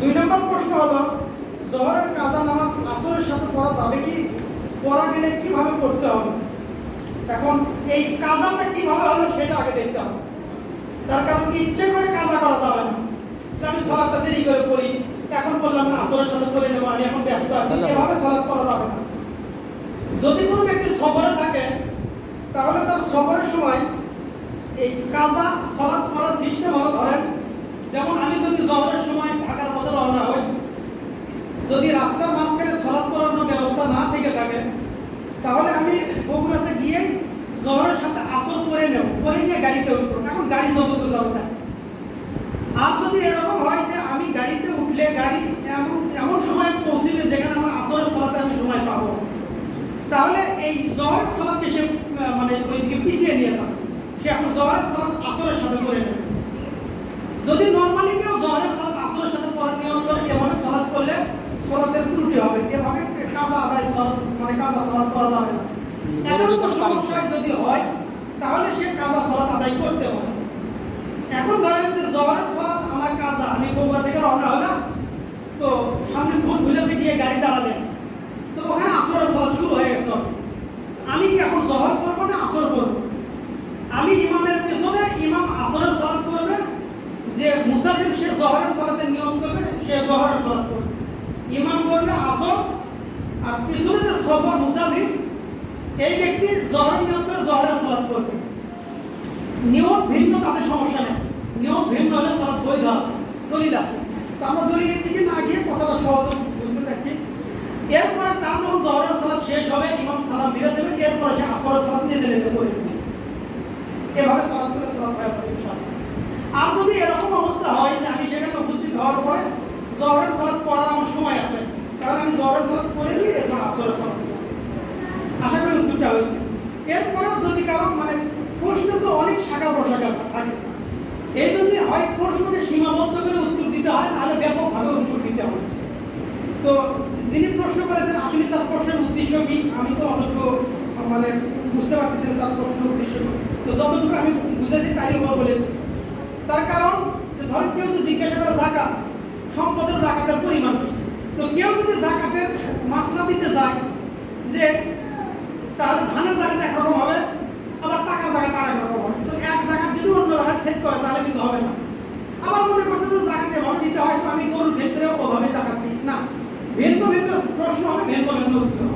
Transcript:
দুই নম্বর প্রশ্ন হলো জহরের কাজা নামাজ আসরের সাথে পড়া যাবে কি? পড়া গেলে কীভাবে পড়তে হবে? এখন এই কাজাটা কীভাবে হলো সেটা আগে দেখতে হবে। তার কারণ ইচ্ছে করে কাজা করা যাবে না। আমি সলাপটা দেরি করে পড়ি। এখন বললাম না আসরের সাথে পড়ে নেব আমি এখন ব্যস্ত আছি এভাবে সলাপ করা যাবে না। যদি কোনো ব্যক্তি সফরে থাকে তাহলে তার সফরের সময় এই কাজা সলাপ করার সিস্টেম হলো ধরেন যেমন আমি যদি জহরের সময় ঢাকার পথে রওনা হই যদি রাস্তার মাঝখানে সলাপ করার কোনো ব্যবস্থা না থেকে থাকে তাহলে আমি বগুড়াতে গিয়ে জহরের সাথে আসর করে নেব করে নিয়ে গাড়িতে উঠবো এখন গাড়ি যত দূর যাবে স্যার আর যদি এরকম হয় যে আমি গাড়িতে উঠলে গাড়ি এমন এমন সময় পৌঁছিবে যেখানে আমার আসরের সলাতে আমি সময় পাবো। তাহলে এই জহরের সলাদকে সে মানে ওইদিকে পিছিয়ে নিয়ে যাবে। সে এখন জহরের সলাদ আসরের সাথে করে নেবে। যদি নর্মালি কেউ জহরের সালাত আসরের সাথে পরে নিয়ম করে এভাবে সালাত করলে সালাতের ত্রুটি হবে। এভাবে কাঁচা আদায় সালাত মানে কাঁচা সালাত করা যাবে না। জরুরি একান্ত কোনো কারণ সমস্যায় যদি হয় তাহলে সে কাজা সালাত আদায় করতে হবে। এখন ধরেন যে জহরের সালাত আমার কাজা আমি বগুড়া থেকে রওনা হলাম তো সামনে ভুল ভুলেতে গিয়ে গাড়ি দাঁড়ালেন। তো ওখানে আসরের সালাত শুরু হয়ে গেছে। আমি কি এখন জহর করব না আসর করব? আমি ইমামের পেছনে ইমাম আসরের সালাত করবে যে মুসাফির সে জহরের সালাতের নিয়ম করবে সে জহরের সালাত করবে। ইমাম করবে আসর আর পিছনে যে সফর মুসাফির এই ব্যক্তি জহরের নিয়ম করে জহরের সালাত করবে নিয়ম ভিন্ন, তাতে সমস্যা নেই। নিয়ম ভিন্ন হলে সালাত বৈধ আছে, দলিল আছে। তো আমরা দলিলের দিকে না গিয়ে কথাটা সহজে বুঝতে চাচ্ছি। এরপরে তার যখন জহরের সালাত শেষ হবে, ইমাম সালাম বিরে দেবে, এরপরে সে আসরের সালাত নিজে নিজে করে নেবে এভাবে সালাত করে ইনশাআল্লাহ। আর যদি এরকম অবস্থা হয় যে আমি সেখানে উপস্থিত হওয়ার পরে জহরের সালাত পড়ার আমার সময় আছে, তাহলে আমি জহরের সালাত করে নিয়ে এরপর আসরের সালাত করব। আশা করি উত্তরটা হয়েছে এরপরেও যদি কারও মানে প্রশ্ন তো অনেক শাখা প্রশাখা থাকে, এই জন্য হয় প্রশ্নকে সীমাবদ্ধ করে উত্তর দিতে হয়, নাহলে ব্যাপকভাবে উত্তর দিতে হয়। তো যিনি প্রশ্ন করেছেন, আসলে তার প্রশ্নের উদ্দেশ্য কি? আমি তো অতটুকু মানে বুঝতে পারতেছি না তার প্রশ্নের উদ্দেশ্য কি। তো যতটুকু আমি বুঝেছি তারই উপর বলেছি। তার কারণ যে ধরেন কেউ যদি জিজ্ঞাসা করে জাকাত, সম্পদের জাকাতের পরিমাণ কি? তো কেউ যদি জাকাতের মাসলা দিতে চায় যে করে তাহলে কিন্তু হবে না। আবার মনে করছে যে জাকাত এভাবে দিতে হয়, তো আমি গরুর ক্ষেত্রেও ওভাবে জাকাত দিই। না, ভিন্ন ভিন্ন প্রশ্ন হবে, ভিন্ন ভিন্ন উত্তর।